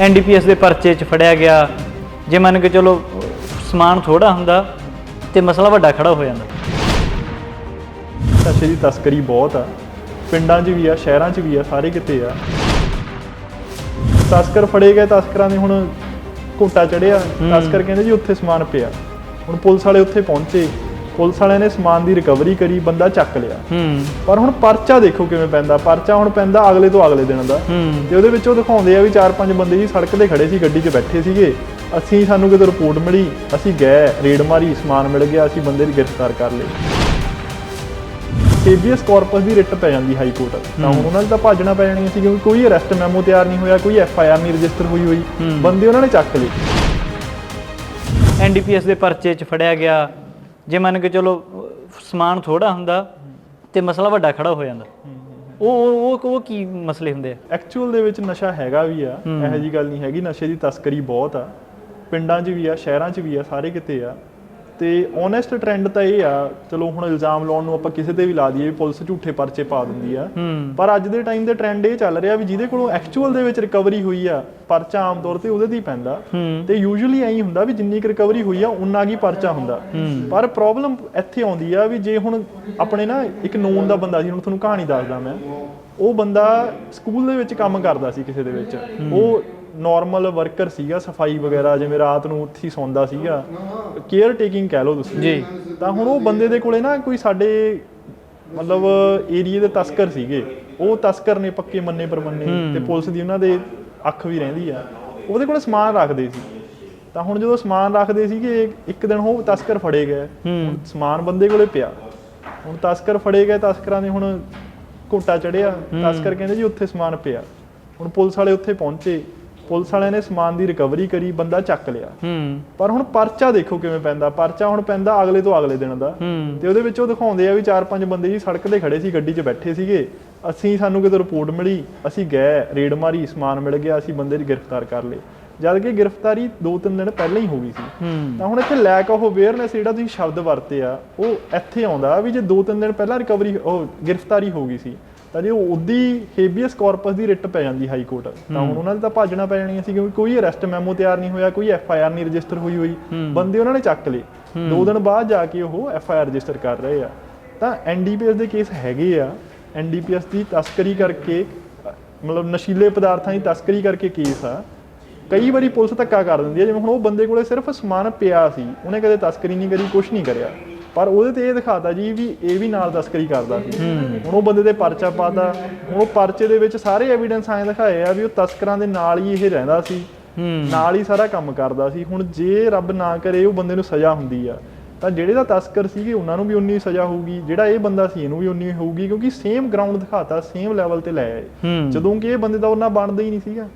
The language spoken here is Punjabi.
ਐਨਡੀਪੀਐਸ ਦੇ ਪਰਚੇ 'ਚ ਫੜਿਆ ਗਿਆ। ਜੇ ਮੰਨ ਕੇ ਚਲੋ ਸਮਾਨ ਥੋੜਾ ਹੁੰਦਾ ਤੇ ਮਸਲਾ ਵੱਡਾ ਖੜਾ ਹੋ ਜਾਂਦਾ। ਨਸ਼ੇ ਦੀ ਤਸਕਰੀ ਬਹੁਤ ਆ। ਪਿੰਡਾਂ 'ਚ ਵੀ ਆ ਸ਼ਹਿਰਾਂ 'ਚ ਵੀ ਆ ਸਾਰੇ ਕਿਤੇ ਆ। ਤਸਕਰ ਫੜੇ ਗਏ ਤਸਕਰਾਂ ਦੇ ਹੁਣ ਘੋਟਾ ਚੜਿਆ ਤਸਕਰ ਕਹਿੰਦੇ ਜੀ ਉੱਥੇ ਸਮਾਨ ਪਿਆ। ਹੁਣ ਪੁਲਿਸ ਵਾਲੇ ਉੱਥੇ ਪਹੁੰਚੇ। ਪੁਲਿਸ ਵਾਲਿਆਂ ਨੇ ਸਮਾਨ ਦੀ ਰਿਕਵਰੀ ਕਰੀ ਬੰਦਾ ਚੱਕ ਲਿਆ। ਹੂੰ। ਪਰ ਹੁਣ ਪਰਚਾ ਦੇਖੋ ਕਿਵੇਂ ਪੈਂਦਾ। ਪਰਚਾ ਹੁਣ ਪੈਂਦਾ ਅਗਲੇ ਤੋਂ ਅਗਲੇ ਦਿਨ ਦਾ। ਤੇ ਉਹਦੇ ਵਿੱਚ ਉਹ ਦਿਖਾਉਂਦੇ ਆ ਵੀ ਚਾਰ ਪੰਜ ਬੰਦੇ ਜੀ ਸੜਕ ਤੇ ਖੜੇ ਸੀ ਗੱਡੀ 'ਚ ਬੈਠੇ ਸੀਗੇ। ਅਸੀਂ ਸਾਨੂੰ ਕਿਤੇ ਰਿਪੋਰਟ ਮਿਲੀ ਅਸੀਂ ਗਏ ਰੇਡ ਮਾਰੀ ਸਮਾਨ ਮਿਲ ਗਿਆ ਅਸੀਂ ਬੰਦੇ ਦੀ ਗ੍ਰਿਫਤਾਰ ਕਰ ਲਏ। ਹੇਬੀਅਸ ਕਾਰਪਸ ਦੀ ਰਿਟ ਪੈ ਜਾਂਦੀ ਹਾਈ ਕੋਰਟ ਤਾਂ। ਉਹਨਾਂ ਦੀ ਤਾਂ ਭਾਜਣਾ ਪੈ ਜਾਣੀ ਸੀ ਕਿਉਂਕਿ ਕੋਈ ਅਰੈਸਟ ਮੈਮੋ ਤਿਆਰ ਨਹੀਂ ਹੋਇਆ ਕੋਈ ਐਫ ਆਈ ਆਰ ਨਹੀਂ ਰਜਿਸਟਰ ਹੋਈ ਹੋਈ। ਬੰਦੇ ਉਹਨਾਂ ਨੇ ਚੱਕ ਲਏ। ਐਨਡੀਪੀਐਸ ਦੇ ਪਰਚੇ 'ਚ ਫੜਿਆ ਗਿਆ। ਜੇ ਮੰਨ ਕੇ ਚਲੋ ਸਮਾਨ ਥੋੜਾ ਹੁੰਦਾ ਤੇ ਮਸਲਾ ਵੱਡਾ ਖੜਾ ਹੋ ਜਾਂਦਾ। ਉਹ ਉਹ ਉਹ- ਕੀ ਮਸਲੇ ਹੁੰਦੇ ਆ? ਐਕਚੁਅਲ ਦੇ ਵਿੱਚ ਨਸ਼ਾ ਹੈਗਾ ਵੀ ਆ ਇਹੋ ਜੀ ਗੱਲ ਨਹੀਂ ਹੈਗੀ। ਨਸ਼ੇ ਦੀ ਤਸਕਰੀ ਬਹੁਤ ਆ। ਪਿੰਡਾਂ 'ਚ ਵੀ ਆ ਸ਼ਹਿਰਾਂ 'ਚ ਵੀ ਆ ਸਾਰੇ ਕਿਤੇ ਆ। ਤੇ ਓਨੈਸਟ ਟ੍ਰੈਂਡ ਤਾਂ ਇਹ ਆ ਚਲੋ ਹੁਣ ਇਲਜ਼ਾਮ ਲਾਉਣ ਨੂੰ ਆਪਾਂ ਕਿਸੇ ਤੇ ਵੀ ਲਾ ਦਈਏ ਵੀ ਪੁਲਿਸ ਝੂਠੇ ਪਰਚੇ ਪਾ ਦਿੰਦੀ ਆ। ਪਰ ਅੱਜ ਦੇ ਟਾਈਮ ਦੇ ਟ੍ਰੈਂਡ ਇਹ ਚੱਲ ਰਿਹਾ ਵੀ ਜਿਹਦੇ ਕੋਲੋਂ ਐਕਚੁਅਲ ਦੇ ਵਿੱਚ ਰਿਕਵਰੀ ਹੋਈ ਆ ਪਰਚਾ ਆਮ ਤੌਰ ਤੇ ਉਹਦੇ ਹੀ ਪੈਂਦਾ। ਤੇ ਯੂਜੂਅਲੀ ਐਂ ਹੁੰਦਾ ਵੀ ਜਿੰਨੀ ਕੁ ਰਿਕਵਰੀ ਹੋਈ ਆ ਉਨਾ ਕੀ ਪਰਚਾ ਹੁੰਦਾ। ਪਰ ਪ੍ਰੋਬਲਮ ਇੱਥੇ ਆਉਂਦੀ ਆ ਵੀ ਜੇ ਹੁਣ ਆਪਣੇ ਨਾ ਇੱਕ ਨੋਨ ਦਾ ਬੰਦਾ ਸੀ ਹੁਣ ਤੁਹਾਨੂੰ ਕਹਾਣੀ ਦੱਸਦਾ ਮੈਂ। ਉਹ ਬੰਦਾ ਸਕੂਲ ਦੇ ਵਿੱਚ ਕੰਮ ਕਰਦਾ ਸੀ ਕਿਸੇ ਦੇ ਵਿੱਚ। ਉਹ ਨਾਰਮਲ ਵਰਕਰ ਸੀਗਾ ਸਫ਼ਾਈ ਵਗੈਰਾ ਜਿਵੇਂ ਰਾਤ ਨੂੰ ਉੱਥੇ ਹੀ ਸੌਂਦਾ ਸੀਗਾ। ਕੇਅਰ ਟੇਕਿੰਗ ਕਹਿ ਲਓ ਤੁਸੀਂ। ਜੀ। ਤਾਂ ਹੁਣ ਉਹ ਬੰਦੇ ਦੇ ਕੋਲੇ ਨਾ ਕੋਈ ਸਾਡੇ ਮਤਲਬ ਏਰੀਏ ਦੇ ਤਸਕਰ ਸੀਗੇ। ਉਹ ਤਸਕਰ ਨੇ ਪੱਕੇ ਮੰਨੇ ਪਰਮੰਨੇ ਤੇ ਪੁਲਿਸ ਦੀ ਉਹਨਾਂ ਦੇ ਅੱਖ ਵੀ ਰਹਿੰਦੀ ਆ। ਉਹਦੇ ਕੋਲੇ ਸਮਾਨ ਰੱਖਦੇ ਸੀ। ਤਾਂ ਹੁਣ ਜਦੋਂ ਸਮਾਨ ਰੱਖਦੇ ਸੀਗੇ ਇੱਕ ਦਿਨ ਉਹ ਤਸਕਰ ਫੜੇ ਗਏ। ਸਮਾਨ ਬੰਦੇ ਕੋਲੇ ਪਿਆ। ਹੁਣ ਤਸਕਰ ਫੜੇ ਗਏ ਤਸਕਰਾਂ ਦੇ ਹੁਣ ਘੋਟਾ ਚੜਿਆ ਤਸਕਰ ਕਹਿੰਦੇ ਜੀ ਉੱਥੇ ਸਮਾਨ ਪਿਆ। ਹੁਣ ਪੁਲਿਸ ਵਾਲੇ ਉੱਥੇ ਪਹੁੰਚੇ। ਪੁਲਿਸ ਵਾਲਿਆਂ ਨੇ ਸਮਾਨ ਦੀ ਰਿਕਵਰੀ ਕਰੀ ਬੰਦਾ ਚੱਕ ਲਿਆ। ਹੂੰ। ਪਰ ਹੁਣ ਪਰਚਾ ਦੇਖੋ ਕਿਵੇਂ ਪੈਂਦਾ। ਪਰਚਾ ਹੁਣ ਪੈਂਦਾ ਅਗਲੇ ਤੋਂ ਅਗਲੇ ਦਿਨ ਦਾ। ਤੇ ਉਹਦੇ ਵਿੱਚ ਉਹ ਦਿਖਾਉਂਦੇ ਆ ਵੀ ਚਾਰ ਪੰਜ ਬੰਦੇ ਜੀ ਸੜਕ ਤੇ ਖੜੇ ਸੀ ਗੱਡੀ 'ਚ ਬੈਠੇ ਸੀਗੇ। ਅਸੀਂ ਸਾਨੂੰ ਕਿਤੇ ਰਿਪੋਰਟ ਮਿਲੀ ਅਸੀਂ ਗਏ ਰੇਡ ਮਾਰੀ ਸਮਾਨ ਮਿਲ ਗਿਆ ਅਸੀਂ ਬੰਦੇ ਗ੍ਰਿਫਤਾਰ ਕਰ ਲਏ। ਜਦ ਕਿ ਗ੍ਰਿਫਤਾਰੀ 2-3 ਦਿਨ ਪਹਿਲਾਂ ਹੀ ਹੋ ਗਈ ਸੀ। ਤਾਂ ਹੁਣ ਇੱਥੇ ਲੈਕ ਆਫ ਅਵੇਅਰਨੈਸ ਜਿਹੜਾ ਤੁਸੀਂ ਸ਼ਬਦ ਵਰਤੇ ਆ ਉਹ ਇੱਥੇ ਆਉਂਦਾ ਵੀ ਜੇ 2-3 ਦਿਨ ਪਹਿਲਾਂ ਰਿਕਵਰੀ ਉਹ ਗ੍ਰਿਫਤਾਰੀ ਹੋ ਗਈ ਸੀ। ਤਾਂ ਜੇ ਉਹਦੀ ਹੇਬੀਅਸ ਕਾਰਪਸ ਦੀ ਰਿਟ ਪੈ ਜਾਂਦੀ ਹਾਈ ਕੋਰਟ ਤਾਂ ਹੁਣ ਉਹਨਾਂ ਦੀ ਤਾਂ ਭਾਜਣਾ ਪੈ ਜਾਣੀ ਸੀ ਕਿਉਂਕਿ ਕੋਈ ਅਰੈਸਟ ਮੈਮੋ ਤਿਆਰ ਨਹੀਂ ਹੋਇਆ ਕੋਈ ਐਫ ਆਈ ਆਰ ਨਹੀਂ ਰਜਿਸਟਰ ਹੋਈ ਹੋਈ। ਬੰਦੇ ਉਹਨਾਂ ਨੇ ਚੱਕ ਲਏ। ਦੋ ਦਿਨ ਬਾਅਦ ਜਾ ਕੇ ਉਹ ਐਫ ਆਈ ਆਰ ਰਜਿਸਟਰ ਕਰ ਰਹੇ ਆ। ਤਾਂ ਐਨਡੀਪੀਐਸ ਦੇ ਕੇਸ ਹੈਗੇ ਆ। ਐਨਡੀਪੀਐਸ ਦੀ ਤਸਕਰੀ ਕਰਕੇ ਮਤਲਬ ਨਸ਼ੀਲੇ ਪਦਾਰਥਾਂ ਦੀ ਤਸਕਰੀ ਕਰਕੇ ਕੇਸ ਆ। ਕਈ ਵਾਰੀ ਪੁਲਿਸ ਧੱਕਾ ਕਰ ਦਿੰਦੀ ਹੈ ਜਿਵੇਂ ਹੁਣ ਉਹ ਬੰਦੇ ਕੋਲੇ ਸਿਰਫ ਸਮਾਨ ਪਿਆ ਸੀ ਉਹਨੇ ਕਦੇ ਤਸਕਰੀ ਨਹੀਂ ਕਰੀ ਕੁਝ ਨਹੀਂ ਕਰਿਆ। ਪਰ ਉਹਦੇ ਤੇ ਇਹ ਦਿਖਾਤਾ ਜੀ ਵੀ ਇਹ ਵੀ ਨਾਲ ਤਸਕਰੀ ਕਰਦਾ ਸੀ। ਹੁਣ ਉਹ ਬੰਦੇ ਤੇ ਪਰਚਾ ਪਾਤਾ। ਉਹ ਪਰਚੇ ਦੇ ਵਿੱਚ ਸਾਰੇ ਐਵੀਡੈਂਸ ਆਏ ਦਿਖਾਏ ਆ ਵੀ ਉਹ ਤਸਕਰਾਂ ਦੇ ਨਾਲ ਹੀ ਇਹ ਰਹਿੰਦਾ ਸੀ। ਨਾਲ ਹੀ ਸਾਰਾ ਕੰਮ ਕਰਦਾ ਸੀ। ਹੁਣ ਜੇ ਰੱਬ ਨਾ ਕਰੇ ਉਹ ਬੰਦੇ ਨੂੰ ਸਜ਼ਾ ਹੁੰਦੀ ਆ। ਤਾਂ ਜਿਹੜੇ ਦਾ ਤਸਕਰ ਸੀਗੇ ਉਹਨਾਂ ਨੂੰ ਵੀ ਉਨੀ ਸਜ਼ਾ ਹੋਊਗੀ। ਜਿਹੜਾ ਇਹ ਬੰਦਾ ਸੀ ਇਹਨੂੰ ਵੀ ਉਨੀ ਹੋਊਗੀ। ਕਿਉਂਕਿ ਸੇਮ ਗਰਾਊਂਡ ਦਿਖਾਤਾ ਸੇਮ ਲੈਵਲ ਤੇ ਲੈ ਆਏ। ਜਦੋਂ ਕਿ ਇਹ ਬੰਦੇ ਦਾ ਉਹਨਾਂ ਬਣਦਾ ਹੀ ਨਹੀਂ ਸੀਗਾ।